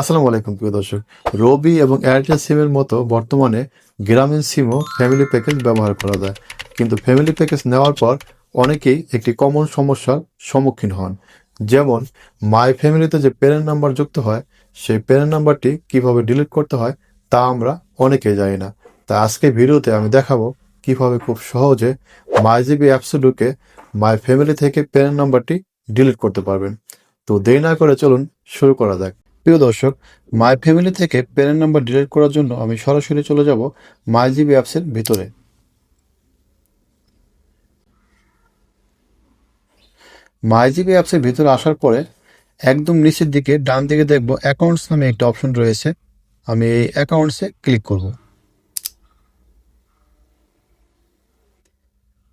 আসসালামু আলাইকুম, প্রিয় দর্শক। রবি এবং এয়ারটেল সিমের মতো বর্তমানে গ্রামীণ সিমও ফ্যামিলি প্যাকেজ ব্যবহার করা যায়। কিন্তু ফ্যামিলি প্যাকেজ নেওয়ার পর অনেকেই একটি কমন সমস্যার সম্মুখীন হন। যেমন, মাই ফ্যামিলিতে যে প্যারেন্ট নাম্বার যুক্ত হয়, সেই প্যারেন্ট নাম্বারটি কীভাবে ডিলিট করতে হয়, তা আমরা অনেকেই জানি না। তাই আজকে ভিডিওতে আমি দেখাবো কীভাবে খুব সহজে মাই জিবি অ্যাপসে ঢুকে মাই ফ্যামিলি থেকে প্যারেন্ট নাম্বারটি ডিলিট করতে পারবেন। তো দেরি না করে চলুন শুরু করা যাক। প্রিয় দর্শক মাই ফ্যামিলি থেকে প্যারেন্ট নাম্বার ডিলিট করার জন্য আমি সরাসরি চলে যাব মাই জিবি অ্যাপসের ভিতরে। মাই জিবি অ্যাপসের ভিতরে আসার পরে একদম নিচের দিকে ডান দিকে দেখব অ্যাকাউন্টস নামে একটা অপশন রয়েছে। আমি এই অ্যাকাউন্টসে ক্লিক করব।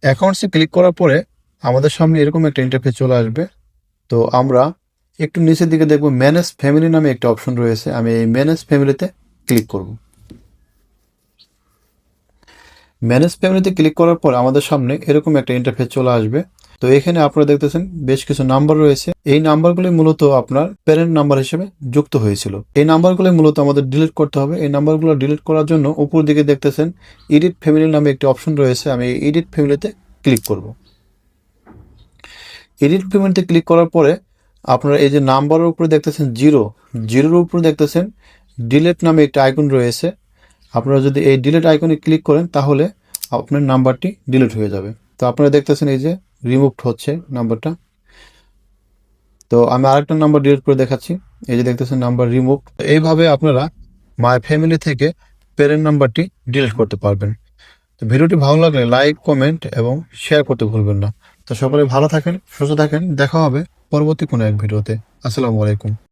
অ্যাকাউন্টসে ক্লিক করার পরে আমাদের সামনে এরকম একটা ইন্টারফেস চলে আসবে। তো আমরা একটু নিচের দিকে দেখব ম্যানেজ ফ্যামিলি নামে একটা অপশন রয়েছে। আমি এই ম্যানেজ ফ্যামিলিতে ক্লিক করব। ম্যানেজ ফ্যামিলিতে ক্লিক করার পর আমাদের সামনে এরকম একটা ইন্টারফেস চলে আসবে। তো এখানে আপনারা দেখতেছেন বেশ কিছু নাম্বার রয়েছে। এই নাম্বারগুলি মূলত আপনার প্যারেন্ট নাম্বার হিসেবে যুক্ত হয়েছিল। এই নাম্বারগুলি মূলত আমাদের ডিলিট করতে হবে। এই নাম্বারগুলো ডিলিট করার জন্য উপর দিকে দেখতেছেন এডিট ফ্যামিলি নামে একটি অপশন রয়েছে। আমি এই এডিট ফ্যামিলিতে ক্লিক করব। এডিট ফ্যামিলিতে ক্লিক করার পরে আপনারা এই যে নাম্বারের উপরে দেখতেছেন জিরো, জিরোর উপরে দেখতেছেন ডিলেট নামে একটা আইকন রয়েছে। আপনারা যদি এই ডিলেট আইকনে ক্লিক করেন, তাহলে আপনার নাম্বারটি ডিলিট হয়ে যাবে। তো আপনারা দেখতেছেন এই যে রিমুভড হচ্ছে নাম্বারটা। তো আমি আরেকটা নাম্বার ডিলিট করে দেখাচ্ছি। এই যে দেখতেছেন নাম্বার রিমুভ এইভাবে আপনারা মাই ফ্যামিলি থেকে প্যারেন্ট নাম্বারটি ডিলিট করতে পারবেন। তো ভিডিওটি ভালো লাগলে লাইক কমেন্ট এবং শেয়ার করতে ভুলবেন না। তো সকলে ভালো থাকেন, সুস্থ থাকেন। দেখা হবে পরবর্তী কোনো এক ভিডিওতে। আসসালামু আলাইকুম।